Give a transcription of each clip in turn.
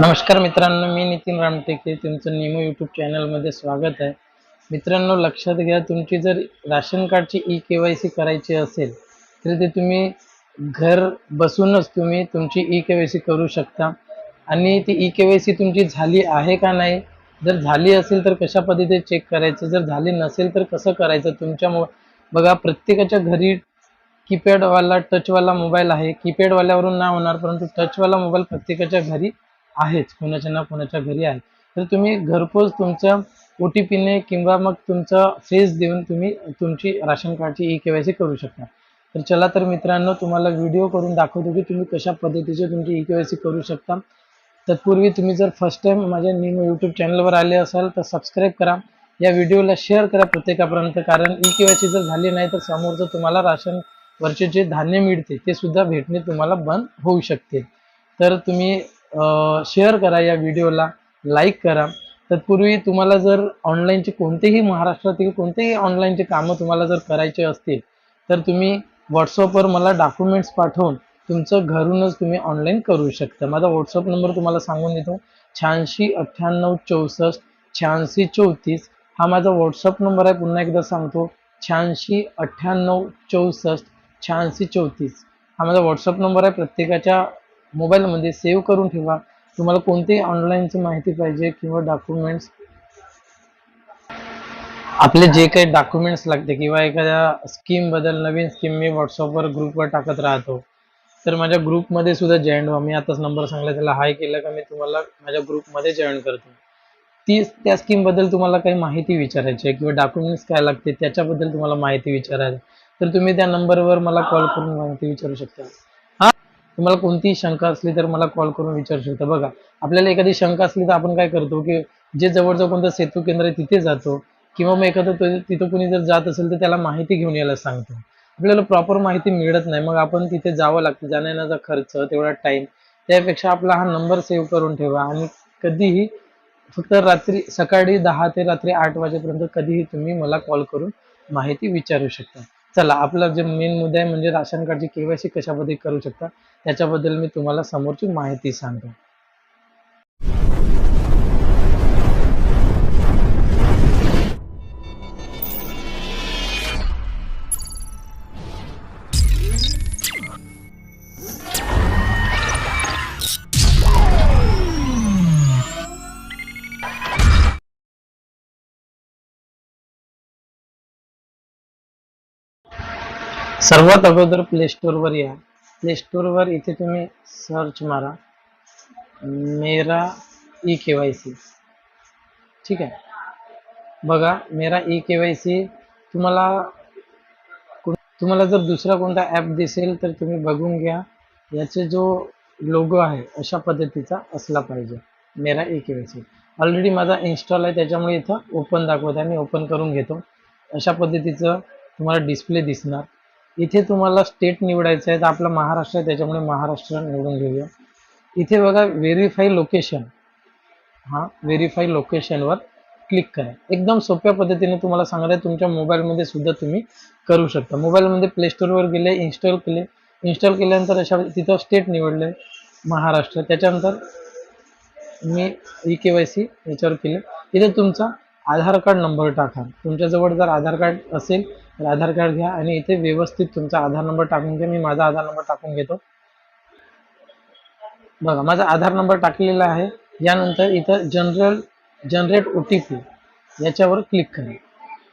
नमस्कार मित्रांनो मी नितीन रामटेके. तुमचं निमो यूट्यूब चॅनलमध्ये स्वागत आहे. मित्रांनो लक्षात घ्या तुमची जर राशन कार्डची ई के वाय सी करायची असेल तर ते तुम्ही घर बसूनच तुम्ही तुमची ई के वाय सी करू शकता. आणि ती ई के वाय सी तुमची झाली आहे का नाही जर झाली असेल तर कशा पद्धतीने चेक करायचं जर झाली नसेल तर कसं करायचं? तुमच्या मो बघा प्रत्येकाच्या घरी कीपॅडवाला टचवाला मोबाईल आहे. कीपॅडवाल्यावरून नाही होणार परंतु टचवाला मोबाईल प्रत्येकाच्या घरी आहेच कोणाच्या ना कुणाच्या घरी आहे तर तुम्ही घरपोच तुमचं ओ टी पीने किंवा मग तुमचं फेस देऊन तुम्ही तुमची राशन कार्डची ई के वाय सी करू शकता. तर चला तर मित्रांनो तुम्हाला व्हिडिओ करून दाखवतो की तुम्ही कशा पद्धतीचे तुमची ई के वाय सी करू शकता. तत्पूर्वी तुम्ही जर फर्स्ट टाइम माझ्या न्यू यूट्यूब चॅनलवर आले असाल तर सबस्क्राईब करा. या व्हिडिओला शेअर करा प्रत्येकापर्यंत कारण ई के वाय सी जर झाली नाही तर समोरचं तुम्हाला राशन वरचे जे धान्य मिळते ते सुद्धा भेटणे तुम्हाला बंद होऊ शकते. तर तुम्ही शेअर करा या व्हिडिओला लाईक करा. तत्पूर्वी तुम्हाला जर ऑनलाईनचे कोणतेही महाराष्ट्रातील कोणतेही ऑनलाईनचे कामं तुम्हाला जर करायचे असतील तर तुम्ही व्हॉट्सअपवर मला डॉक्युमेंट्स पाठवून तुमचं घरूनच तुम्ही ऑनलाईन करू शकता. माझा व्हॉट्सअप नंबर तुम्हाला सांगून देतो. शहाऐंशी अठ्ठ्याण्णव चौसष्ट शहाऐंशी चौतीस. हा माझा व्हॉट्सअप नंबर आहे. पुन्हा एकदा सांगतो. शहाऐंशी अठ्ठ्याण्णव चौसष्ट शहाऐंशी चौतीस. हा माझा व्हॉट्सअप नंबर आहे. प्रत्येकाच्या मोबाईलमध्ये सेव्ह करून ठेवा. तुम्हाला कोणतीही ऑनलाईनची माहिती पाहिजे किंवा डॉक्युमेंट्स आपले जे काही डॉक्युमेंट्स लागते किंवा एखाद्या स्कीमबद्दल नवीन स्कीम मी व्हॉट्सअपवर ग्रुपवर टाकत राहतो. तर माझ्या ग्रुपमध्ये सुद्धा जॉईन व्हा. मी आताच नंबर सांगला त्याला हाय केलं का मी तुम्हाला माझ्या ग्रुपमध्ये जॉईन करतो. ती त्या स्कीमबद्दल तुम्हाला काही माहिती विचारायची आहे किंवा डॉक्युमेंट्स काय लागते त्याच्याबद्दल तुम्हाला माहिती विचारायची तर तुम्ही त्या नंबरवर मला कॉल करून माहिती विचारू शकता. तुम्हाला कोणतीही शंका असली तर मला कॉल करून विचारू शकता. बघा आपल्याला एखादी शंका असली तर आपण काय करतो की जे जवळजवळ कोणतं सेतू केंद्र आहे तिथे जातो किंवा मग एखादं तिथं कोणी जर जात असेल तर त्याला माहिती घेऊन यायला सांगतो. आपल्याला प्रॉपर माहिती मिळत नाही. मग आपण तिथे जावं लागतं. जाण्याचा खर्च तेवढा टाइम त्यापेक्षा आपला हा नंबर सेव्ह करून ठेवा. आणि कधीही फक्त रात्री सकाळी दहा ते रात्री आठ वाजेपर्यंत कधीही तुम्ही मला कॉल करून माहिती विचारू शकता. चला आपला जे मेन मुद्दा आहे म्हणजे राशन कार्डची केवायसी कशामध्ये करू शकता? त्याच्याबद्दल मी तुम्हाला समोरची माहिती सांगतो. सर्वात अगोदर प्ले स्टोअरवर या. प्ले स्टोअरवर इथे तुम्ही सर्च मारा. मेरा ई के वाय सी ठीक आहे? बघा मेरा ई के वाय सी तुम्हाला तुम्हाला जर दुसरा कोणता ॲप दिसेल तर तुम्ही बघून घ्या. याचे जो लोगो आहे अशा पद्धतीचा असला पाहिजे. मेरा E K Y C already माझा इन्स्टॉल आहे त्याच्यामुळे इथं ओपन दाखवत आहे मी ओपन करून घेतो. अशा पद्धतीचं तुम्हाला डिस्प्ले दिसणार. इथे तुम्हाला स्टेट निवडायचं आहे तर आपला महाराष्ट्र आहे त्याच्यामुळे महाराष्ट्र निवडून घेऊया. इथे बघा व्हेरीफाय लोकेशन हा व्हेरीफाय लोकेशनवर क्लिक करा. एकदम सोप्या पद्धतीने तुम्हाला सांगत आहे तुमच्या मोबाईलमध्ये सुद्धा तुम्ही करू शकता. मोबाईलमध्ये प्ले स्टोअरवर गेले इन्स्टॉल केले. इन्स्टॉल केल्यानंतर अशा तिथं स्टेट निवडले महाराष्ट्र. त्याच्यानंतर मी ई के वाय सी याच्यावर केले. इथे तुमचा आधार कार्ड नंबर टाका. तुमच्याजवळ जर आधार कार्ड असेल तर आधार कार्ड घ्या आणि इथे व्यवस्थित तुमचा आधार नंबर टाकून घ्या. मी माझा आधार नंबर टाकून घेतो. बघा माझा आधार नंबर टाकलेला आहे. यानंतर इथं general generate O T P याच्यावर क्लिक करा.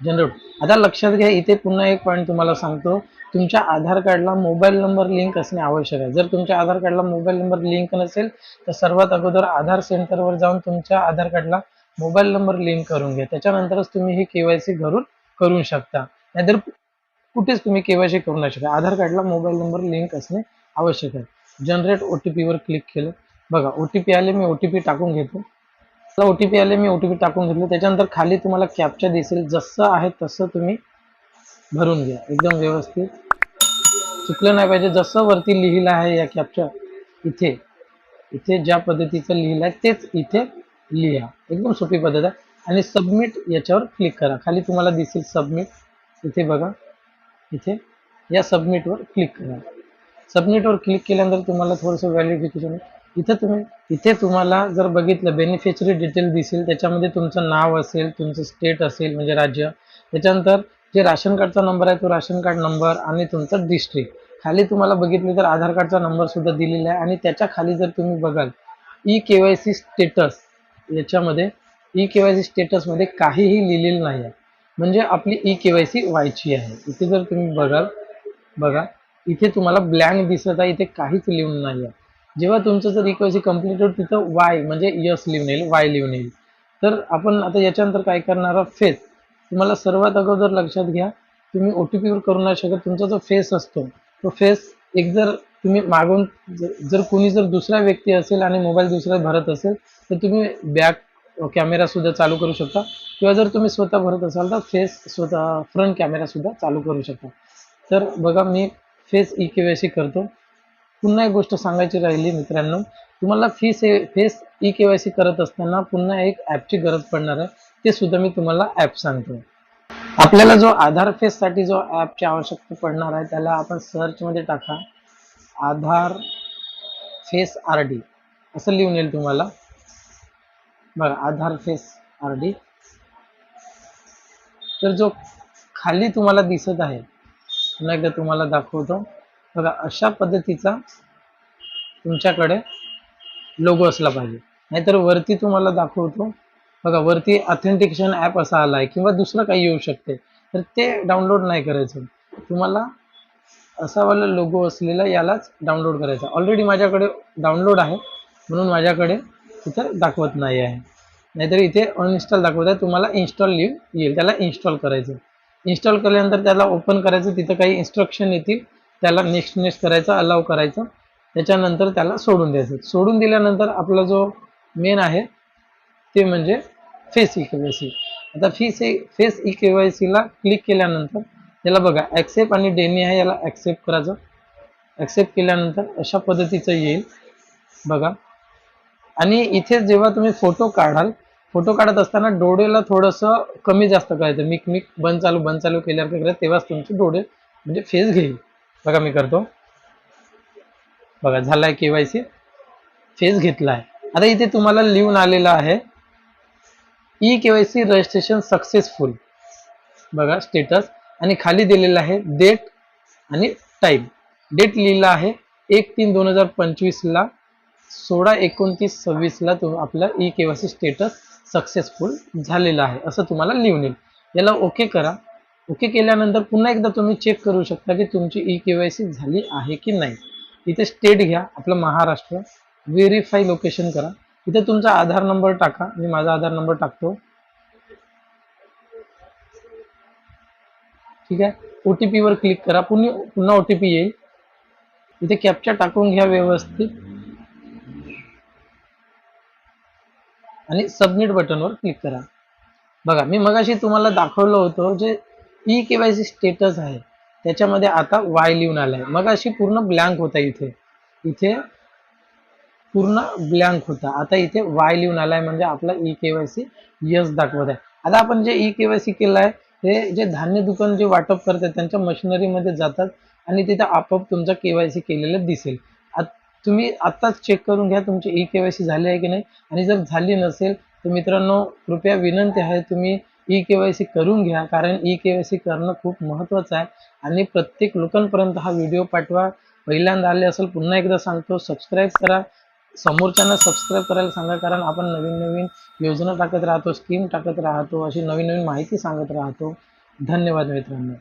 जनरेट आता लक्षात घ्या इथे पुन्हा एक पॉईंट तुम्हाला सांगतो. तुमच्या आधार कार्डला मोबाईल नंबर लिंक असणे आवश्यक आहे. जर तुमच्या आधार कार्डला मोबाईल नंबर लिंक नसेल तर सर्वात अगोदर आधार सेंटरवर जाऊन तुमच्या आधार कार्डला मोबाईल नंबर लिंक करून घ्या. त्याच्यानंतरच तुम्ही ही केवायसी घरून करू शकता. नाहीतर कुठेच तुम्ही केवायसी करू नाही शकता. आधार कार्डला मोबाईल नंबर लिंक असणे आवश्यक आहे. जनरेट ओ टी पीवर क्लिक केलं. बघा ओ टी पी आले मी ओ टी पी टाकून घेतो. ओ टी पी आले मी ओ टी पी टाकून घेतलं. त्याच्यानंतर खाली तुम्हाला कॅप्चा दिसेल. जसं आहे तसं तुम्ही भरून घ्या. एकदम व्यवस्थित. चुकलं नाही पाहिजे. जसं वरती लिहिलं आहे या कॅप्चा इथे. इथे ज्या पद्धतीचं लिहिलं आहे तेच इथे लिहा. एकदम सोपी पद्धत आहे. आणि सबमिट याच्यावर क्लिक करा. खाली तुम्हाला दिसेल सबमिट इथे बघा. इथे या सबमिटवर क्लिक करा. सबमिटवर क्लिक केल्यानंतर तुम्हाला थोडंसं व्हॅलिफिकेशन इथे तुम्ही इथे तुम्हाला जर बघितलं बेनिफिशरी डिटेल दिसेल त्याच्यामध्ये तुमचं नाव असेल तुमचं स्टेट असेल म्हणजे राज्य. त्याच्यानंतर जे राशन कार्डचा नंबर आहे तो राशन कार्ड नंबर आणि तुमचा डिस्ट्रिक्ट खाली तुम्हाला बघितले तर आधार कार्डचा नंबर सुद्धा दिलेला आहे. आणि त्याच्याखाली जर तुम्ही बघाल E K Y C status याच्यामध्ये ई के वाय सी स्टेटसमध्ये काहीही लिहिलेलं नाही आहे. म्हणजे आपली ई के वाय सी व्हायची आहे. इथे जर तुम्ही बघाल बघा इथे तुम्हाला ब्लँक दिसत आहे इथे काहीच लिहून नाही आहे. जेव्हा तुमचं जर इक्वेसी कंप्लीट होईल तिथं वाय म्हणजे यस लिहून येईल वाय लिहून येईल. तर आपण आता याच्यानंतर काय करणार आहोत? फेस तुम्हाला सर्वात अगोदर लक्षात घ्या तुम्ही ओ टी पीवर करू नाही शकत. तुमचा जो फेस असतो तो फेस एक जर तुम्ही मागून जर- जर कोणी जर दुसरा व्यक्ती असेल आणि मोबाईल दुसरा भरत असेल तर तुम्ही बॅक कॅमेरा सुद्धा चालू करू शकता. किंवा जर तुम्ही स्वतः भरत असाल तर फेस स्वतः फ्रंट कॅमेरा सुद्धा चालू करू शकता. तर बघा मी face E K Y C करतो. पुन्हा एक गोष्ट सांगायची राहिली मित्रांनो. तुम्हाला fees face E K Y C करत असताना पुन्हा एक ॲपची गरज पडणार आहे. ते सुद्धा मी तुम्हाला ॲप सांगतो. आपल्याला जो आधार फेससाठी जो ॲपची आवश्यकता पडणार आहे त्याला आपण सर्चमध्ये टाका. Aadhaar face R D. असं लिहून येईल तुम्हाला. बघा आधार फेस आर डी. तर जो खाली तुम्हाला दिसत आहे पुन्हा एकदा तुम्हाला दाखवतो. बघा अशा पद्धतीचा तुमच्याकडे लोगो असला पाहिजे. नाहीतर वरती तुम्हाला दाखवतो. बघा वरती ऑथेंटिकेशन ॲप असा आला आहे किंवा दुसरं काही येऊ शकते. तर ते डाउनलोड नाही करायचं. तुम्हाला असावाला लोगो असलेला यालाच डाउनलोड करायचा. ऑलरेडी माझ्याकडे डाउनलोड आहे. म्हणून माझ्याकडे तिथं दाखवत नाही आहे. नाहीतर इथे अनइन्स्टॉल दाखवत आहे तुम्हाला इन्स्टॉल लिहून येईल. त्याला इन्स्टॉल करायचं. इन्स्टॉल केल्यानंतर त्याला ओपन करायचं तिथं काही इन्स्ट्रक्शन येतील. त्याला नेक्स्ट नेक्स्ट करायचं अलाव करायचं. त्याच्यानंतर त्याला सोडून द्यायचं. सोडून दिल्यानंतर आपला जो मेन आहे ते म्हणजे face E K Y C आता fees face E K Y सीला क्लिक केल्यानंतर त्याला बघा ॲक्सेप्ट आणि डेनी आहे याला ॲक्सेप्ट करायचं. ॲक्सेप्ट केल्यानंतर अशा पद्धतीचं येईल. बघा. आणि इथे जेव्हा तुम्ही फोटो काढाल फोटो काढत असताना डोळेला थोडंसं कमी जास्त करायचं. मिक मिक बंद चालू बंद चालू केल्यावर काय करायचं तेव्हाच तुमचे डोळे म्हणजे फेस घेईल. बघा मी करतो. बघा झालाय के वाय सी. फेस घेतला आहे आता इथे तुम्हाला लिहून आलेलं आहे E K Y C registration successful बघा स्टेटस आणि खाली दिलेलं आहे डेट आणि टाईम डेट लिहिला आहे एक तीन दोन हजार पंचवीसला सोळा एकोणतीस सव्वीसला तुम आपला ई के स्टेटस सक्सेसफुल झालेला आहे असं तुम्हाला लिहून येईल. याला ओके करा. ओके केल्यानंतर पुन्हा एकदा तुम्ही चेक करू शकता की तुमची ई के झाली आहे की नाही. इथे स्टेट घ्या आपलं महाराष्ट्र. व्हेरीफाय लोकेशन करा. इथे तुमचा आधार नंबर टाका. मी माझा आधार नंबर टाकतो. ठीक आहे? ओ टी पीवर क्लिक करा. पुन्हा पुन्हा ओ टी पी येईल. इथे कॅप्चा टाकून घ्या व्यवस्थित. आणि सबमिट बटनवर क्लिक करा. बघा मी मगाशी तुम्हाला दाखवलं होतं जे E K Y C status आहे त्याच्यामध्ये आता वाय लिहून आलाय. मगाशी पूर्ण ब्लँक होता इथे. इथे पूर्ण ब्लँक होता. आता इथे वाय लिहून आलाय म्हणजे आपला E K Y C yes दाखवत आहे. आता आपण जे ई के वाय सी केलं आहे ते जे धान्य दुकान जे वाटप करतात त्यांच्या मशिनरीमध्ये जातात आणि तिथे आपोआप तुमचा के वाय सी केलेलं दिसेल. तुम्ही आत्ताच चेक करून घ्या तुमची ई के वाय सी झाली आहे की नाही. आणि जर झाली नसेल तर मित्रांनो कृपया विनंती आहे तुम्ही ई के वाय सी करून घ्या कारण ई के वाय सी करणं खूप महत्त्वाचं आहे. आणि प्रत्येक लोकांपर्यंत हा व्हिडिओ पाठवा. पहिल्यांदा आले असेल पुन्हा एकदा सांगतो सबस्क्राईब करा. समोरच्यांना सबस्क्राईब करायला सांगा कारण आपण नवीन नवीन योजना टाकत राहतो स्कीम टाकत राहतो अशी नवीन नवीन माहिती सांगत राहतो. धन्यवाद मित्रांनो.